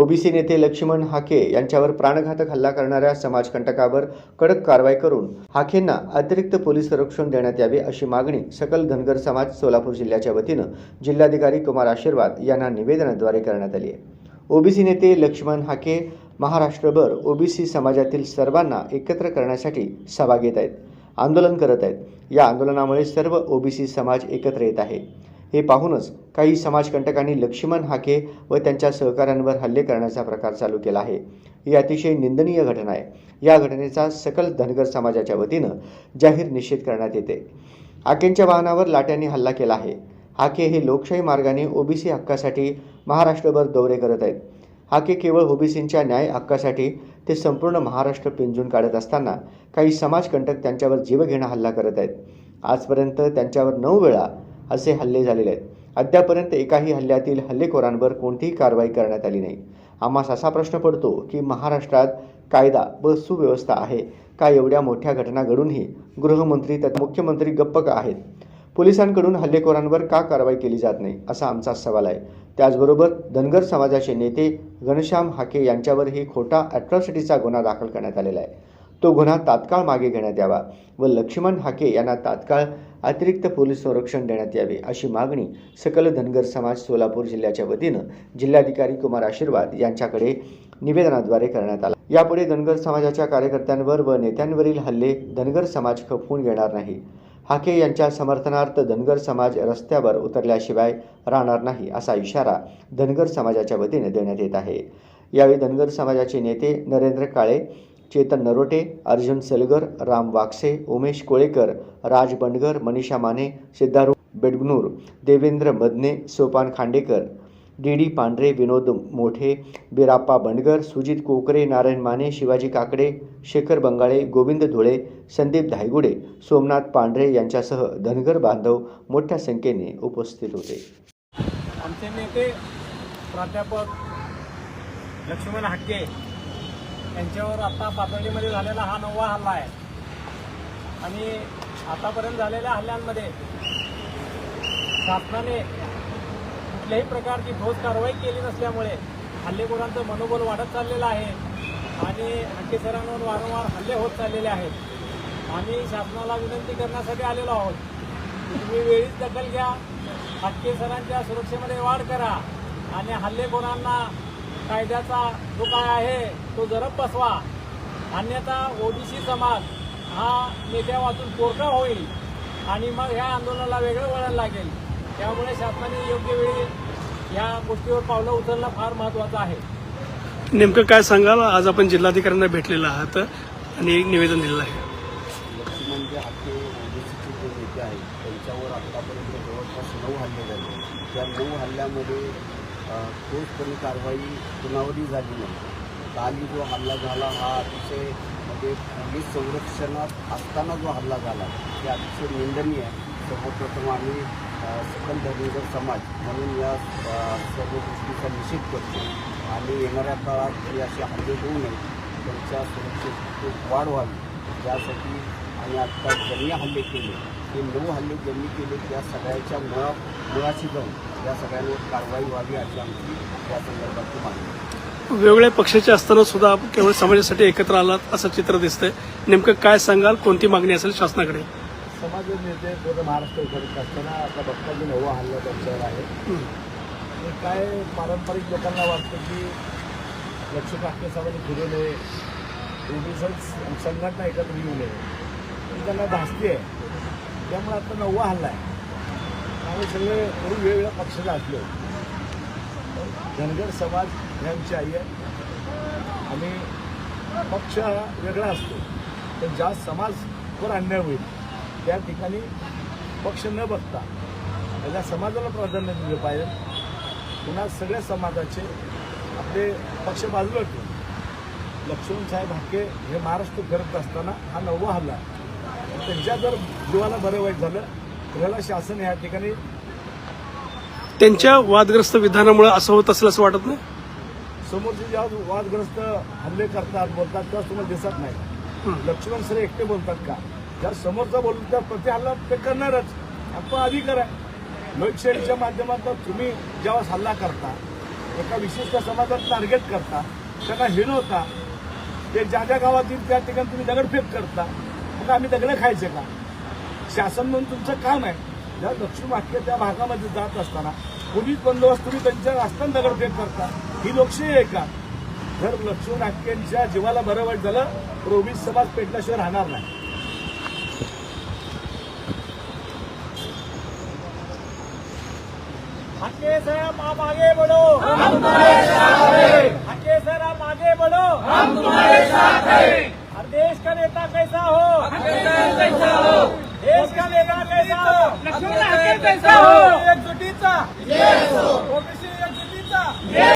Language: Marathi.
ओबीसी नेते लक्ष्मण हाके यांच्यावर प्राणघातक हल्ला करणाऱ्या समाजकंटकावर कडक कारवाई करून हाकेंना अतिरिक्त पोलीस संरक्षण देण्यात यावे अशी मागणी सकल धनगर समाज सोलापूर जिल्ह्याच्या वतीनं जिल्हाधिकारी कुमार आशीर्वाद यांना निवेदनाद्वारे करण्यात आली आहे. ओबीसी नेते लक्ष्मण हाके महाराष्ट्रभर ओबीसी समाजातील सर्वांना एकत्र करण्यासाठी सभा घेत आहेत आंदोलन करत आहेत. या आंदोलनामुळे सर्व ओबीसी समाज एकत्र येत आहे. हे पाहूनच काही समाजकंटकांनी लक्ष्मण हाके व त्यांच्या सहकाऱ्यांवर हल्ले करण्याचा प्रकार चालू केला आहे. ही अतिशय निंदनीय घटना आहे. या घटनेचा सकल धनगर समाजाच्या वतीनं जाहीर निषेध करण्यात येते. हाकेंच्या वाहनावर लाट्यांनी हल्ला केला आहे. हाके हे लोकशाही मार्गाने ओबीसी हक्कासाठी महाराष्ट्रभर दौरे करत आहेत. हाके केवळ ओबीसींच्या न्याय हक्कासाठी ते संपूर्ण महाराष्ट्र पिंजून काढत असताना काही समाजकंटक त्यांच्यावर जीवघेणा हल्ला करत आहेत. आजपर्यंत त्यांच्यावर नऊ वेळा असे हल्ले झालेले आहेत. अद्यापर्यंत एकाही हल्ल्यातील हल्लेखोरांवर कोणतीही कारवाई करण्यात आली नाही. आम्हास असा प्रश्न पडतो की महाराष्ट्रात कायदा व सुव्यवस्था आहे का एवढ्या मोठ्या घटना घडूनही गृहमंत्री तथा मुख्यमंत्री गप्प का आहेत? पोलिसांकडून हल्लेखोरांवर का कारवाई केली जात नाही असा आमचा सवाल आहे. त्याचबरोबर धनगर समाजाचे नेते घनश्याम हाके यांच्यावरही खोटा ॲट्रॉसिटीचा गुन्हा दाखल करण्यात आलेला आहे. तो गुन्हा तात्काळ मागे घेण्यात यावा व लक्ष्मण हाके यांना तात्काळ अतिरिक्त पोलीस संरक्षण देण्यात यावे अशी मागणी सकल धनगर समाज सोलापूर जिल्ह्याच्या वतीनं जिल्हाधिकारी कुमार आशीर्वाद यांच्याकडे निवेदनाद्वारे करण्यात आला. यापुढे धनगर समाजाच्या कार्यकर्त्यांवर व नेत्यांवरील हल्ले धनगर समाज खपवून घेणार नाही. हाके यांच्या समर्थनार्थ धनगर समाज रस्त्यावर उतरल्याशिवाय राहणार नाही असा इशारा धनगर समाजाच्या वतीने देण्यात येत आहे. यावेळी धनगर समाजाचे नेते नरेंद्र काळे चेतन नरोटे अर्जुन सलगर राम वाक्से उमेश कोळेकर राज बंडगर मनीषा माने सिद्धारू बेडगनूर देवेंद्र मदने सोपान खांडेकर डी डी पांढरे विनोद मोठे बिराप्पा बंडगर सुजित कोकरे नारायण माने शिवाजी काकडे शेखर बंगाळे गोविंद धुळे संदीप धायगुडे सोमनाथ पांढरे यांच्यासह धनगर बांधव मोठ्या संख्येने उपस्थित होते. आमचे नेते प्राध्यापक लक्ष्मण हाके यांच्यावर आता पातळीमध्ये झालेला हा नववा हल्ला आहे. आणि आतापर्यंत झालेल्या हल्ल्यांमध्ये शासनाने कुठल्याही प्रकारची ठोस कारवाई केली नसल्यामुळे हल्लेखोरांचं मनोबल वाढत चाललेलं आहे आणि हट्टीसरांवर वारंवार हल्ले होत चाललेले आहेत. आम्ही शासनाला विनंती करण्यासाठी आलेलो आहोत. तुम्ही वेळीच दखल घ्या. हक्के सरांच्या सुरक्षेमध्ये वाढ करा आणि हल्लेखोरांना कायद्याचा जो काय आहे तो जरब बसवा. अन्यथा ओबीसी समाज हा नेत्या वाचून पोरका होईल आणि मग ह्या आंदोलनाला वेगळं वळण लागेल. त्यामुळे शासनाने योग्य वेळी या गोष्टीवर पावलं उचलणं फार महत्त्वाचं आहे. नेमकं काय सांगाल? आज आपण जिल्हाधिकाऱ्यांना भेटलेला आहात आणि एक निवेदन दिलेलं आहे. लक्ष्मण जे हाके ओबीसीचे जे नेते आहेत त्यांच्यावर आत्तापर्यंत जवळपास नऊ हल्ले झाले. त्या नऊ हल्ल्यामध्ये अ, ठोसपणे कारवाई कुणावरही झाली नाही. काली जो हल्ला झाला हा अतिशय म्हणजे पोलीस संरक्षणात असताना जो हल्ला झाला ते अतिशय निंदनीय आहे. सर्वप्रथम आम्ही सकल धर्मेंद्र समाज म्हणून या सर्व गोष्टीचा निषेध करतो. आणि येणाऱ्या काळात हे असे हल्ले होऊ नये. त्यांच्या सुरक्षेत वाढ व्हावी. त्यासाठी आणि आत्ता ज्यांनी हल्ले केले ते नऊ हल्ले ज्यांनी केले त्या सगळ्याच्या मुळा मुळाशी जाऊन या सगळ्यांवर कारवाई व्हावी अशी आमची या संदर्भातली मागणी. वेगवेगळ्या पक्षाचे असताना सुद्धा आपण केवळ समाजासाठी एकत्र आलात असं चित्र दिसतंय. नेमकं काय सांगाल? कोणती मागणी असेल शासनाकडे? समाज नेते पूर्ण महाराष्ट्र करत असताना आता की नवा हल्ला त्यांच्यावर आहे. हं. आणि काय पारंपरिक लोकांना वाटतं की लक्ष साहेबांनी फिरू नये. संघटना एकत्र येऊ नये. ही त्यांना धास्ती आहे. त्यामुळे आता नववा हल्ला आहे. आम्ही सगळे थोडी वेगवेगळ्या पक्षाला असलो. धनगर समाज यांची आई आहे. आणि पक्ष हा वेगळा असतो. पण ज्या समाजवर अन्याय होईल त्या ठिकाणी पक्ष न बघता त्याच्या समाजाला प्राधान्य दिलं पाहिजे. पुन्हा सगळ्या समाजाचे आपले पक्ष बाजूला ठेवून. लक्ष्मण साहेब हाके हे महाराष्ट्र करत असताना हा नववा हल्ला. त्यांच्या जर जीवाला बरं वाईट झालं शासन या ठिकाणी त्यांच्या वादग्रस्त विधानामुळे असं होत असेल असं वाटत नाही? समोरचे जेव्हा वादग्रस्त हल्ले करतात बोलतात तेव्हा तुम्हाला दिसत नाही. लक्ष्मण सर एकटे बोलतात का? जर समोरचा बोलतो त्या प्रति हल्ला ते करणारच. आपण अधिकार आहे. लोकशाहीच्या माध्यमातून तुम्ही जेव्हा हल्ला करता एका विशिष्ट समाजात टार्गेट करता त्यांना हिणवता ते ज्या ज्या गावात येईल त्या ठिकाणी तुम्ही दगडफेक करता मग आम्ही दगडं खायचे का? शासन म्हणून तुमचं काम आहे. ज्या दक्षिण वाक्य त्या भागामध्ये जात असताना पोलीस बंदोबस्त तुम्ही त्यांच्या असताना दगडफेक करता ही लोकशाही आहे का? जर लक्ष्मी आटकेंच्या जीवाला बरं झालं तर ओबीस समाज पेटल्याशिवाय राहणार नाही. हम तुम्हारे साथ हैं. देश का नेता कैसा हो? कैसा हो? देश वेगळा पैसा। लक्ष्मीला पैसा हो।